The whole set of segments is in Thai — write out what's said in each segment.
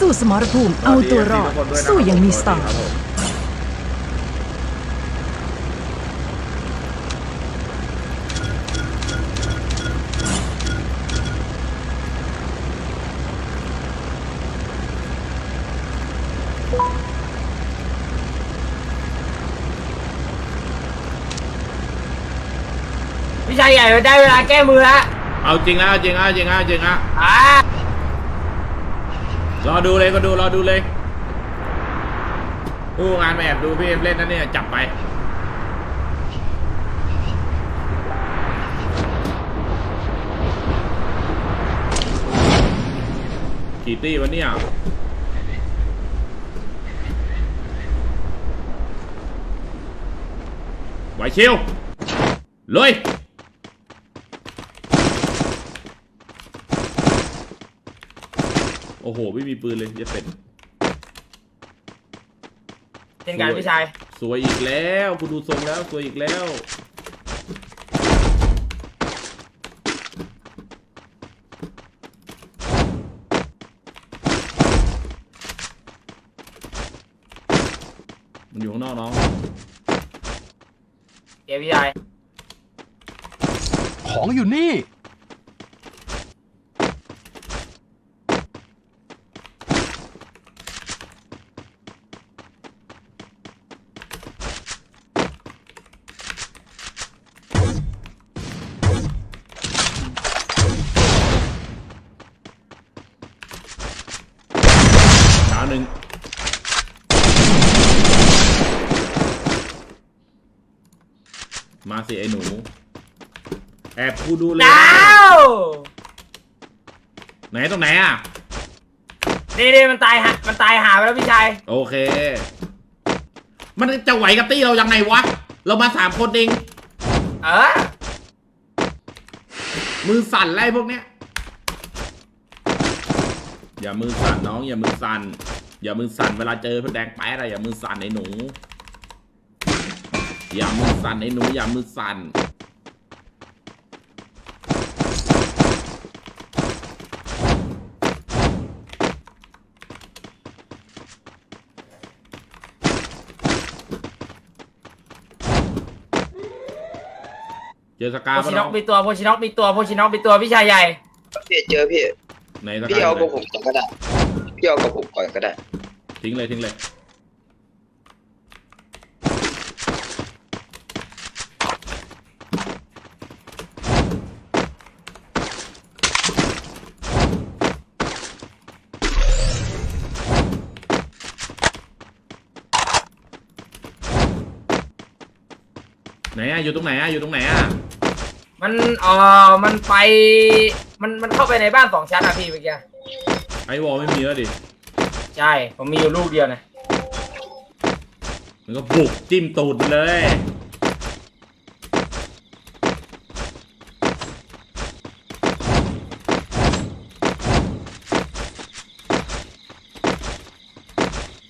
สู้สมรภูมิเอาตัวรอด สู้อย่างมีสไตล์พี่ชายใหญ่ได้เวลาแก้มือแล้วเอาจริงแล้วเอาจริงแล้วเอาจริงแล้วเอาจริงแล้วอ่า รอดูเลยก็ดูรอดูเลยผู้งานมาแอบดูพี่เอ็มเล่นนั่นเนี่ยจับไปกี่ตี้วะเนี่ยไหวชิวลุย โอ้โห ไม่มีปืนเลยจะเป็นเช่นกันพี่ชายสวยอีกแล้วกูดูทรงแล้วสวยอีกแล้ว มันอยู่ข้างนอกน้องเดี๋ยวพี่ชายของอยู่นี่ สิไอ้หนู แอบกูดูเลยดาวไหนตรงไหนอะ นี่นี่มันตายหามันตายหาไปแล้วพี่ชายโอเค มันจะไหวกับตี้เรายังไงวะ เรามาสามคนเอง เออมือสั่นไล่พวกเนี้ย อย่ามือสั่นน้อง อย่ามือสั่น อย่ามือสั่นเวลาเจอพวกแดงแป๊ดอะไรอย่ามือสั่นไอ้หนู อย่ามือสั่นไอ้หนูอย่ามือสั่นเจอสกาโพปะชิน้น็อองกมีตัวโพชิน็อกมีตัวโพชิน็อกมีตัวพี่ชายใหญ่ พี่เจอพี่ไหนสพี่กาเอาอยู่กับไหนผมก่อนก็ได้พี่เอากับผมก่อนก็ได้ทิ้งเลยทิ้งเลย ไหนอะอยู่ตรงไหนอะอยู่ตรงไหนอะมันเออมันไป มันมันเข้าไปในบ้านสองชั้นอะพี่เมื่อกี้ไอวอลไม่มีแล้วดิใช่ ผมมีอยู่ลูกเดียวนะมันก็บุกจิ้มตูดมันเลย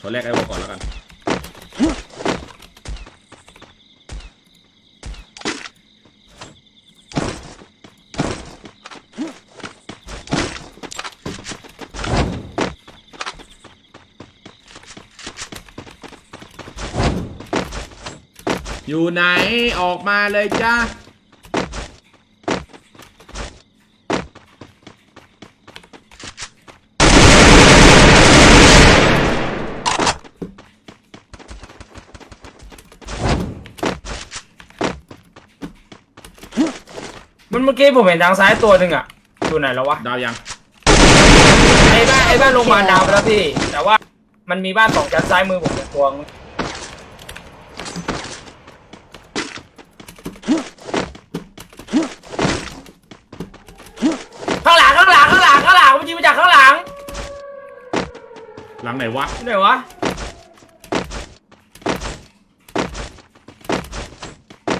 ขอแรกไอ้วอลก่อนแล้วกัน อยู่ไหนออกมาเลยจ้ามันเมื่อกี้ผมเห็นทางซ้ายตัวหนึ่งอะอยู่ไหนแล้ววะดาวยังไอ้บ้านไอ้บ้านโรงพยาบาลดาวไปแล้วพี่ แต่ว่ามันมีบ้านสองชั้นซ้ายมือผมเนี่ยตัวนึงข้างหลังข้างหลังข้างหลังข้างหลังมันยิงมาจากข้างหลัง หลัง ไหนวะที่ไหนวะ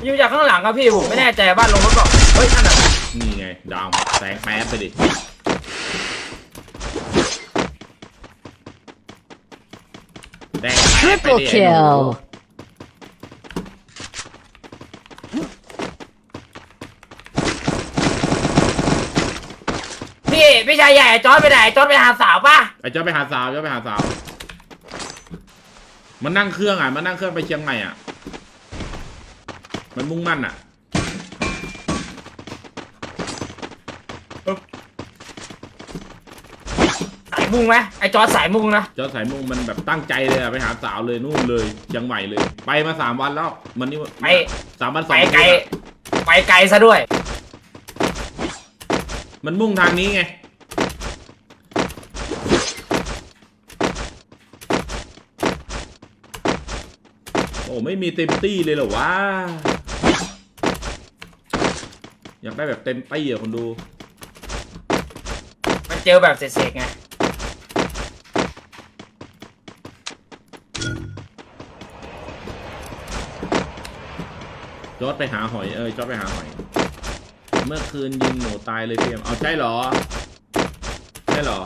ยิงมาจากข้างหลังครับพี่ผมไม่แน่ใจบ้านลงรถก่อนเฮ้ยนั่นน่ะนี่ไงดาวแสงแป๊บไปดิแดงแป๊บไปดิ Triple ไอ้หนู พี่พี่ชายญ่ใหญ่จอร์ดไปไหนจอร์ดไปหาสาวป่ะไอ้เจ้าไปหาสาวเจ้าไปหาสาว มันนั่งเครื่องอะ มันนั่งเครื่องไปเชียงใหม่อะ มันมุ่งมั่นอะ สายมุงไหมไอ้จอร์ดสายมุงนะเจ้าสายมุ่งมันแบบตั้งใจเลยอะไปหาสาวเลยนู่นเลยเชียงใหม่เลย ไปมาสามวันแล้ว มันนี่ไปสามวันสไปองไกลคืนอะไปไกลซะด้วย มันมุ่งทางนี้ไง อ้ไม่มีเต็มตี้เลยเหรอวะ อยากได้แบบเต็มตี้อะคนดู มันเจอแบบเสกๆไง จอดไปหาหอยเออจอดไปหาหอย เมื่อคืนยิงหนูตายเลยเพียมเอาใช่เหรอ ใช่เหรอ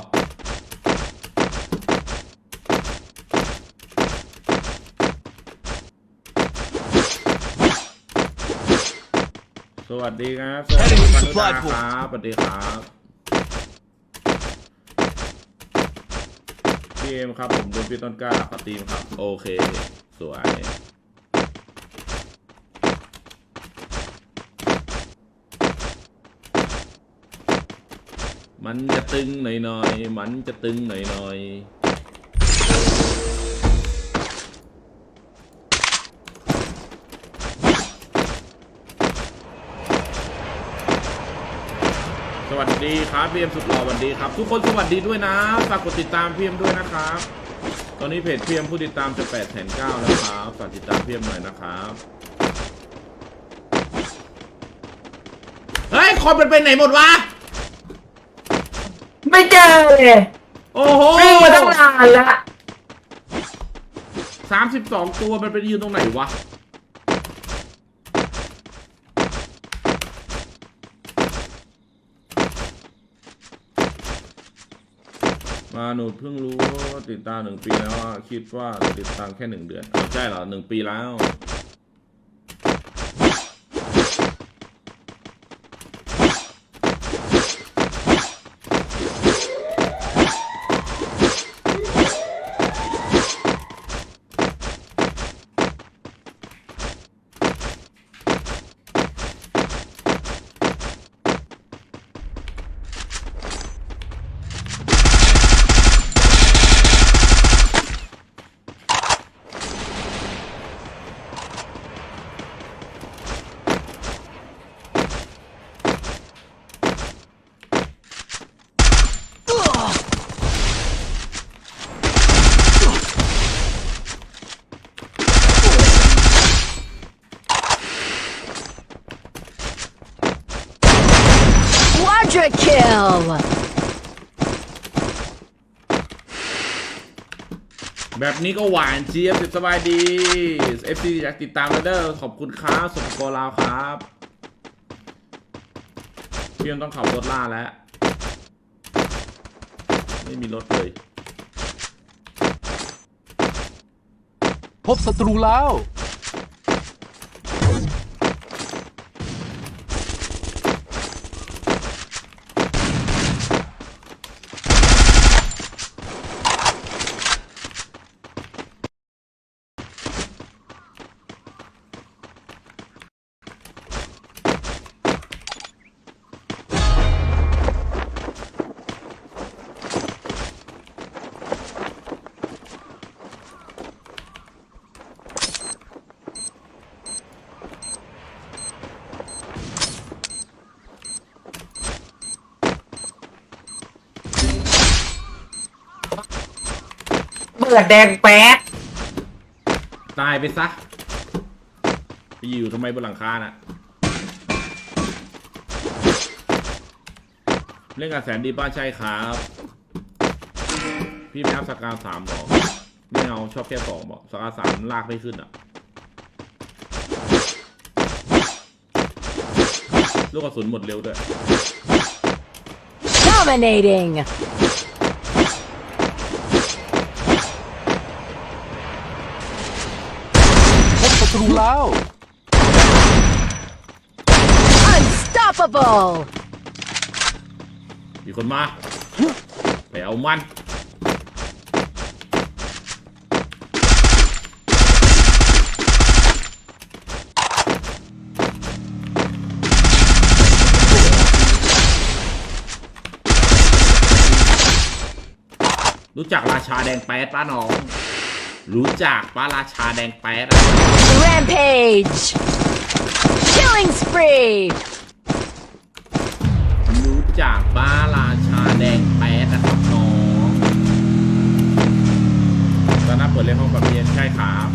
สวัสดีครับ สวัสดีครับนุดาครับสวัสดีครับพี่เอ็มครับ ผมโดนพี่ต้นกล้าปตีมครับ โอเค สวยมันจะตึงหน่อยๆ มันจะตึงหน่อยๆ ดีครับพีเอ็มสุดหล่อสวัสดีครับ ทุกคนสวัสดีด้วยนะฝากกดติดตามพีเอ็มด้วยนะครับ ตอนนี้เพจพีเอ็มผู้ติดตามจะ8ปดแสนเก้าแล้วครับฝากติดตามพีเอ็มหน่อยนะครับเฮ้ยคนมันไปไหนหมดวะไม่เจอเลยโอ้โหวิ่งมาตั้งนานแล้วสามสิบสองตัวมันไปยืนตรงไหนวะ มาหนูเพิ่งรู้ว่าติดตามหนึ่งปีแล้วอะคิดว่าติดตามแค่หนึ่งเดือนเอาใช่เหรอหนึ่งปีแล้ว แบบนี้ก็หวานเจี๊ยบสบายดี FC อยากติดตามแล้วเด้อขอบคุณครับสมโกลาวครับพี่ยมต้องขับรถล่าแล้ว ไม่มีรถเลย พบศัตรูแล้ว เบิดแดงแป๊ดตายไปซะไปอยู่ทำไมบนหลังคาน่ะ เล่นกับแสนดีป้าใช่ครับ พี่ไม่เอาสกาสามบอกไม่เอาชอบแค่สองบอกสกาสามลากไม่ขึ้นอะ ลูกกระสุนหมดเร็วด้วย Dominating พบศั ตรูแล้ว Unstoppable มีคนมา ไปเอามัน รู้จักราชาแดงแป๊ดป้าน้อง รู้จักป้าราชาแดงแป๊ดอะ Rampage! Killing spree! รู้จักป้าราชาแดงแป๊ดนะครับน้องตอนนั้นเปิดเล่นห้องกับเรียนใช่ครับ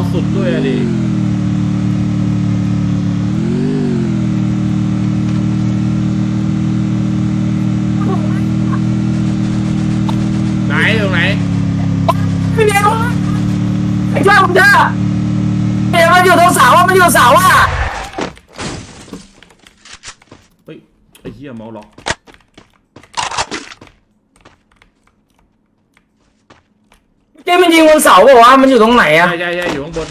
งแป๊ะมันเอาสุดด้วยอะดิไหนตรงไหนไม่เลี้ยงไอ้ช่วยผมเถอะเดี๋ยวมันอยู่ตรงเสาอะมันอยู่เสาอะเฮ้ยไอ้เหี้ยเมาส์ล็อก เจ๊มั นยิงบนเสาบอกว่าวะมันอยู่ตรงไหนอะใช่ใช่ใช่อยู่ข้างบน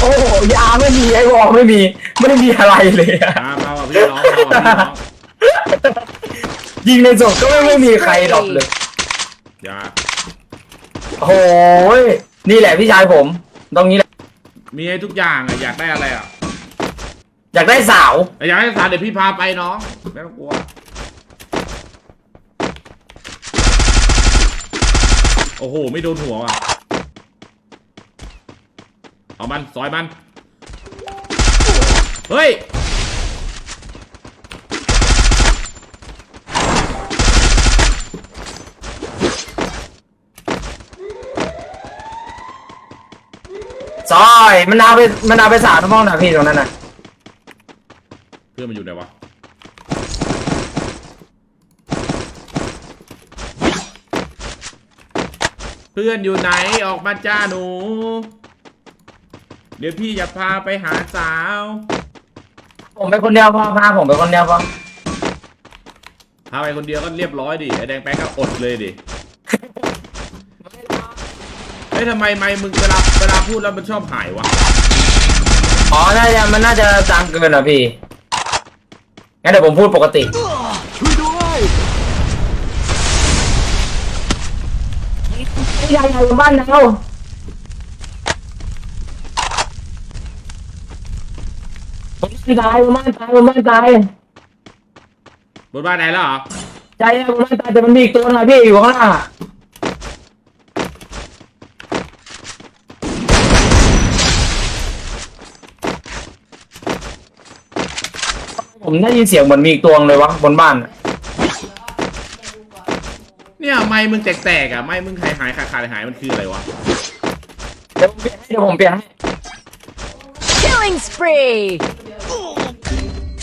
โอ้โหยาไม่มีไอ้วอลไม่มีไม่ได้มีอะไรเลยอะมามาว่ะพี่น้องมาว่ะพี่น้องยิงในศพก็ไม่ไม่มีใครดรอปเลยอย่าโอ้ยนี่แหละพี่ชายผมตรงนี้แหละมีให้ทุกอย่างอะอยากได้อะไรอะอยากได้สาวอยากให้สารเดี๋ยวพี่พาไปน้องไม่ต้องกลัว อ้โห ไม่โดนหัวอะ เอามัน ซอยมัน เฮ้ย ซอย มันเอาไป มันเอาไปสาวน้ำมองนะพี่ตรงนั้นน่ะ เพื่อนมันอยู่ไหนวะ เพื่อนอยู่ไหนออกมาจ้าหนู เดี๋ยวพี่จะพาไปหาสาว ผมไปคนเดียวพอพาผมไปคนเดียวพอพาไปคนเดียวก็เรียบร้อยดิไอแดงแป๊กก็อดเลยดิเฮ้ยทำไมไม่มึงเวลาเวลาพูดแล้วมันชอบหายวะ อ๋อน่าจะมันน่าจะจังเกินอะพี่ งั้นเดี๋ยวผมพูดปกติ ยายอยู่บ้านเราผมไม่ตายผมไม่ตายผมไม่ตายบนบ้านไหนแล้วเหรอใจอะผมไม่ตายแต่มันมีอีกตัวนะพี่อยู่ข้างล่างอะผมได้ยินเสียงเหมือนมีอีกตัวเลยวะบนบ้านอะ เนี่ยไม่มึงแตกๆอะไม่มึงหายหายขาดขาดหายมันคืออะไรวะ เดี๋ยวผมเปลี่ยนให้เดี๋ยวผมเปลี่ยนให้ Killing spree!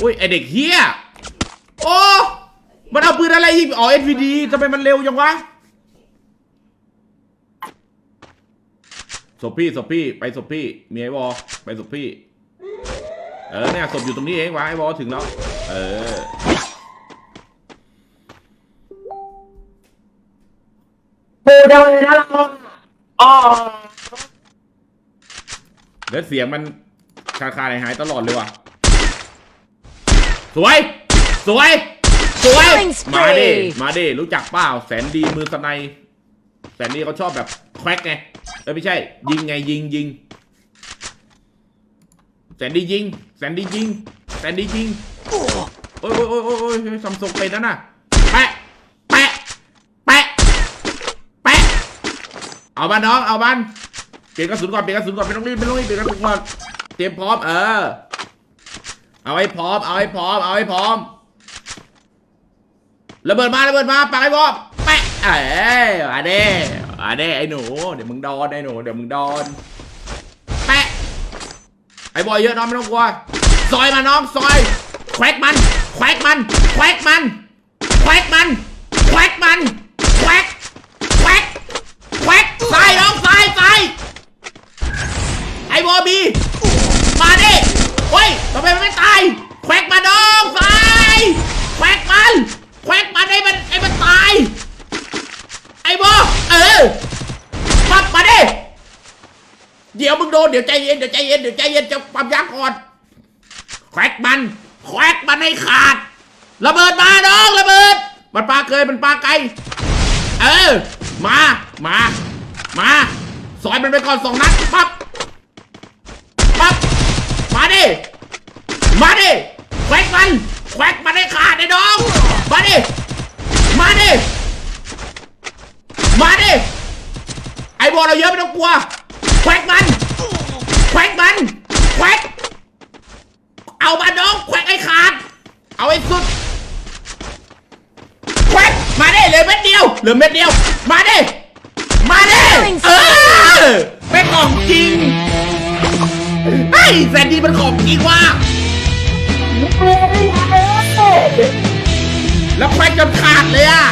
อุ้ยไอเด็กเฮียโอ้มันเอาปืนอะไรยิงอ๋อ SVD ทำไมมันเร็วจังวะศพพี่ศพพี่ไปศพพี่มีไอวอไปศพพี่ เออเนี่ยศพอยู่ตรงนี้เองวะไอวอถึงแล้ว เออ ปูจังเลยนะเราอ๋อแล้วเสียงมันคาคาหายหายตลอดเลยว่ะ สวย สวย สวย Killing spree มาดิมาดิรู้จักเปล่า แสนดีมือสไนยแสนดีเขาชอบแบบแควกไง เออไม่ใช่ ยิงไงยิงยิง แสนดียิง แสนดียิง แสนดียิง โอ้ยโอ้ยโอ้ยโอ้ยซัมซุงเป็นนั่นน่ะ แปะ แปะ แปะ เอาบ้านน้อง เอาบ้านเปลี่ยนกระสุนก่อนเปลี่ยนกระสุนก่อนไม่ต้องรีบไม่ต้องรีบเปลี่ยนกระสุนก่อนเตรียมพร้อมเออ เอาให้พร้อม เอาให้พร้อม เอาให้พร้อมระเบิดมาระเบิดมาปักให้พร้อมแปะเอ้ยมาเด้มาเด้ไอ้หนู เดี๋ยวมึงโดนไอ้หนูเดี๋ยวมึงโดนแปะไอ้บอยเยอะน้องไม่ต้องกลัวซอยมาน้องซอยแควกมันแควกมันแควกมันแควกมันแควกมัน แควกใส่น้องใส่ใส่ไอ้บอบีมาดิเฮ้ยทำไมมันไม่ตายแควกมาน้องสายแควกมันแควกมันให้มันให้มันตายไอ้บอเออปับมาดิเดี๋ยวมึงโดนเดี๋ยวใจเย็นเดี๋ยวใจเย็นเดี๋ยวใจเย็นจะปั๊มยาก่อนแควกมันแควกมันให้ขาดระเบิดมาน้องระเบิดมันปลาเคยมันปลาไกลเออ มา มา มาสอยมันไปก่อนสองนัดปั๊บปั๊บมาดิมาดิแควกมันแควกมันให้ขาดไอ้น้องมาดิมาดิมาดิไอ้บอลเราเยอะไม่ต้องกลัวแควกมันแควกมันแควกเอามาน้องแควกให้ขาด เอาให้สุดแควกมาดิเหลือเม็ดเดียวเหลือเม็ดเดียวมาดิ มาดิเออเป็นของจริงไอ้แซนดี้มันของจริงว่ะแล้วแควกจนขาดเลยอะ